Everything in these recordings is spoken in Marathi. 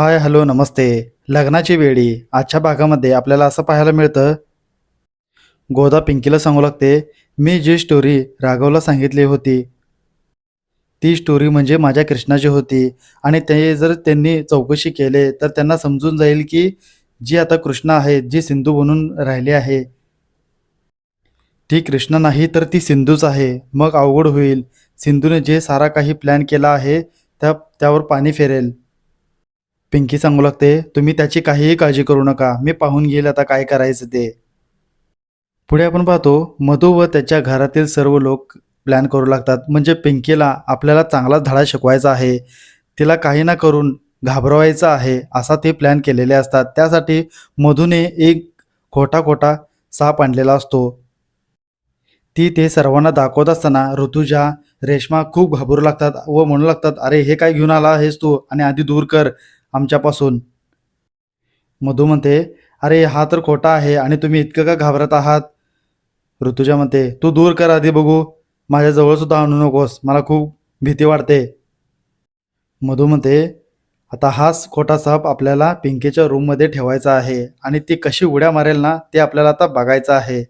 हाय हॅलो नमस्ते. लग्नाची वेळी आजच्या भागामध्ये आपल्याला असं पाहायला मिळतं गोदा पिंकीला सांगू लागते मी जी स्टोरी राघवला सांगितली होती ती स्टोरी म्हणजे माझ्या कृष्णाची होती. आणि ते जर त्यांनी चौकशी केले तर त्यांना समजून जाईल की जी आता कृष्णा आहे जी सिंधू बनून राहिली आहे ती कृष्ण नाही तर ती सिंधूच आहे. मग अवघड होईल. सिंधूने जे सारा काही प्लॅन केला आहे त्या त्यावर पाणी फेरेल. पिंकी सांगू लागते तुम्ही त्याची काहीही काळजी करू नका मी पाहून घेईल आता काय करायचं ते. पुढे आपण पाहतो मधू व त्याच्या घरातील सर्व लोक प्लॅन करू लागतात. म्हणजे पिंकीला आपल्याला चांगलाच धडा शिकवायचा आहे तिला काही ना करून घाबरवायचं आहे असा ते प्लॅन केलेले असतात. त्यासाठी मधूने एक खोटा खोटा साप आणलेला असतो. ती ते सर्वांना दाखवत असताना ऋतुजा रेश्मा खूप घाबरू लागतात व म्हणू लागतात अरे हे काय घेऊन आला आहेस तू? आणि आधी दूर कर. आमच्यापासून. मधू म्हणते अरे हा तर खोटा आहे आणि तुम्ही इतकं का घाबरत आहात? ऋतुजा म्हणते तू दूर कर आधी बघू. माझ्याजवळसुद्धा आणू नकोस. मला खूप भीती वाटते. मधू म्हणते आता हाच खोटा साप आपल्याला पिंकीच्या रूममध्ये ठेवायचा आहे आणि ती कशी उड्या मारेल ना ते आपल्याला आता बघायचं आहे.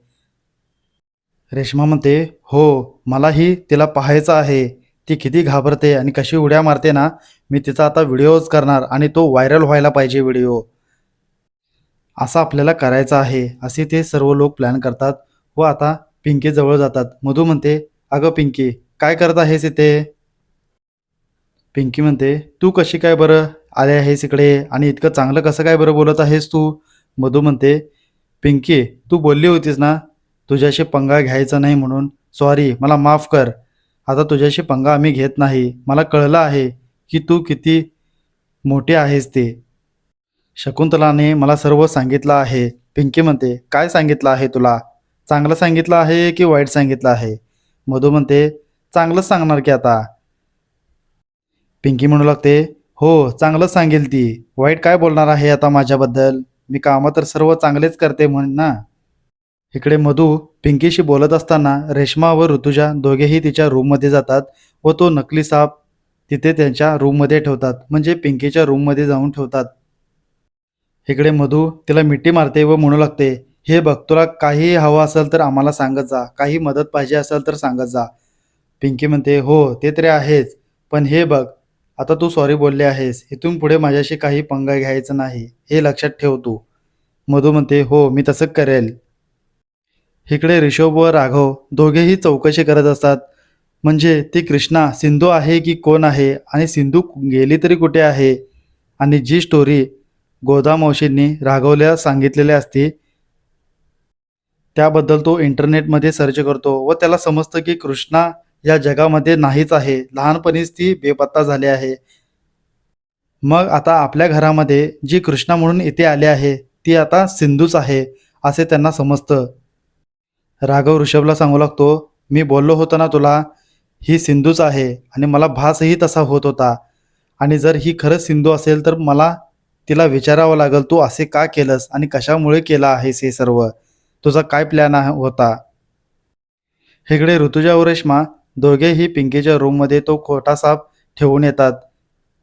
रेश्मा म्हणते हो मलाही तिला पाहायचं आहे. ती किती घाबरते आणि कशी उड्या मारते ना मी तिचा आता व्हिडिओच करणार आणि तो व्हायरल व्हायला पाहिजे व्हिडिओ. असा आपल्याला करायचा आहे असे ते सर्व लोक प्लॅन करतात. व आता पिंकी जवळ जातात. मधू म्हणते अगं पिंकी काय करत आहेस इथे? पिंकी म्हणते तू कशी काय बरं आले आहेस इकडे आणि इतकं चांगलं कसं काय बरं बोलत आहेस तू? मधू म्हणते पिंकी तू बोलली होतीस ना तुझ्याशी पंगा घ्यायचा नाही म्हणून. सॉरी मला माफ कर. आता तुझ्याशी पंगा आम्ही घेत नाही. मला कळलं आहे की तू किती मोठे आहेस ते. शकुंतलाने मला सर्व सांगितलं आहे. पिंकी म्हणते काय सांगितलं आहे तुला? चांगलं सांगितलं आहे की वाईट सांगितलं आहे? मधू म्हणते चांगलंच सांगणार की आता. पिंकी म्हणू लागते हो चांगलंच सांगेल ती. वाईट काय बोलणार आहे आता माझ्याबद्दल? मी कामं तर सर्व चांगलेच करते म्हण ना. इकडे मधू पिंकीशी बोलत असताना रेश्मा व ऋतुजा दोघेही तिच्या रूममध्ये जातात व तो नकली साप तिथे त्यांच्या रूममध्ये ठेवतात म्हणजे पिंकीच्या रूममध्ये जाऊन ठेवतात. इकडे मधू तिला मिठी मारते व म्हणू लागते हे बघ तुला काही हवं असेल तर आम्हाला सांगत जा काही मदत पाहिजे असेल तर सांगत जा. पिंकी म्हणते हो ते तरी आहेच पण हे बघ आता तू सॉरी बोलले आहेस इथून पुढे माझ्याशी काही पंगा घ्यायचं नाही हे लक्षात ठेव तू. मधू म्हणते हो मी तसं करेल. इकडे रिषभ व राघव दोघेही चौकशी करत असतात. म्हणजे ती कृष्णा सिंधू आहे की कोण आहे? आणि सिंधू गेली तरी कुठे आहे? आणि जी स्टोरी गोदामावशींनी राघवल्या सांगितलेली असते त्याबद्दल तो इंटरनेटमध्ये सर्च करतो व त्याला समजतं की कृष्णा या जगामध्ये नाहीच आहे. लहानपणीच ती बेपत्ता झाली आहे. मग आता आपल्या घरामध्ये जी कृष्णा म्हणून इथे आली आहे ती आता सिंधूच आहे असे त्यांना समजतं. राघव ऋषभला सांगू लागतो मी बोललो होतो ना तुला ही सिंधूच आहे आणि मला भासही तसा होत होता. आणि जर ही खरंच सिंधू असेल तर मला तिला विचारावं लागेल तू असे का केलंस आणि कशामुळे केलं आहेस हे सर्व? तुझा काय प्लॅन होता? इकडे ऋतुजा व रेश्मा दोघेही पिंकीच्या रूममध्ये तो खोटा साप ठेवून येतात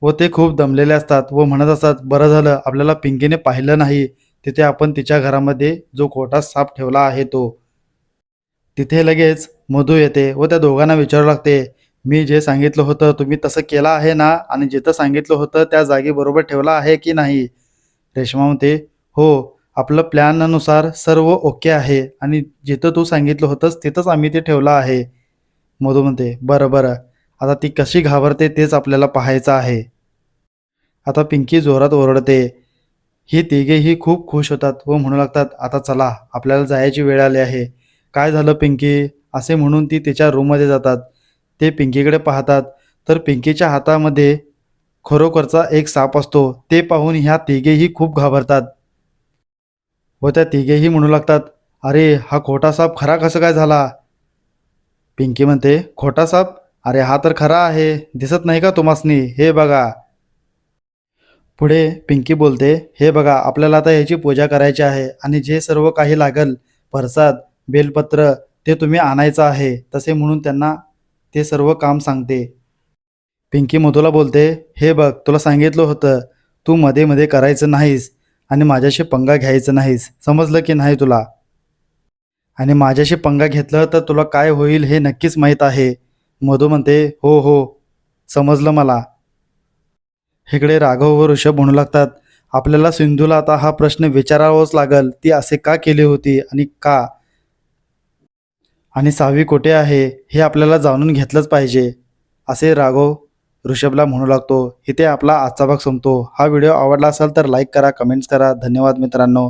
व ते खूप दमलेले असतात व म्हणत असतात बरं झालं आपल्याला पिंकीने पाहिलं नाही. तिथे आपण तिच्या घरामध्ये जो खोटा साप ठेवला आहे तो तिथे लगेच मधू येते व त्या दोघांना विचारू लागते मी जे सांगितलं होतं तुम्ही तसं केलं आहे ना? आणि जिथं सांगितलं होतं त्या जागी बरोबर ठेवला आहे की नाही? रेश्मा म्हणते हो आपलं प्लॅननुसार सर्व ओके आहे आणि जिथं तू सांगितलं होतंस तिथंच आम्ही ते ठेवलं आहे. मधू म्हणते बरं बरं. आता ती कशी घाबरते तेच आपल्याला पाहायचं आहे. आता पिंकी जोरात ओरडते ही तिघेही खूप खुश होतात व म्हणू लागतात आता चला आपल्याला जायची वेळ आली आहे. काय झालं पिंकी? असे म्हणून ती त्याच्या रूममध्ये जातात. ते पिंकीकडे पाहतात. तर पिंकीच्या हातामध्ये खरोखरचा एक साप असतो. ते पाहून ह्या तिघेही खूप घाबरतात. व त्या तिघेही म्हणू लागतात अरे हा खोटा साप खरा कसं काय झाला? पिंकी म्हणते खोटा साप? अरे हा तर खरा आहे. दिसत नाही का तुम्हासनी? हे बघा. पुढे पिंकी बोलते हे बघा आपल्याला आता ह्याची पूजा करायची आहे आणि जे सर्व काही लागल प्रसाद बेलपत्र ते तुम्ही आणायचं आहे तसे म्हणून त्यांना ते सर्व काम सांगते. पिंकी मधूला बोलते हे बघ तुला सांगितलं होतं तू मध्ये मध्ये करायचं नाहीस आणि माझ्याशी पंगा घ्यायचं नाहीस. समजलं की नाही तुला? आणि माझ्याशी पंगा घेतलं तर तुला काय होईल हे नक्कीच माहीत आहे. मधू म्हणते हो हो समजलं मला. इकडे राघव व ऋषभ म्हणू लागतात आपल्याला सिंधूला आता हा प्रश्न विचारावाच लागल ती असे का केली होती आणि का? आणि सावी कुठे आहे हे आपल्याला जाणून घेतलंच पाहिजे. असे राघव ऋषभला म्हणू लागतो इथे आपला आजचा भाग संपतो. हा व्हिडिओ आवडला असेल तर लाईक करा कमेंट्स करा. धन्यवाद मित्रांनो.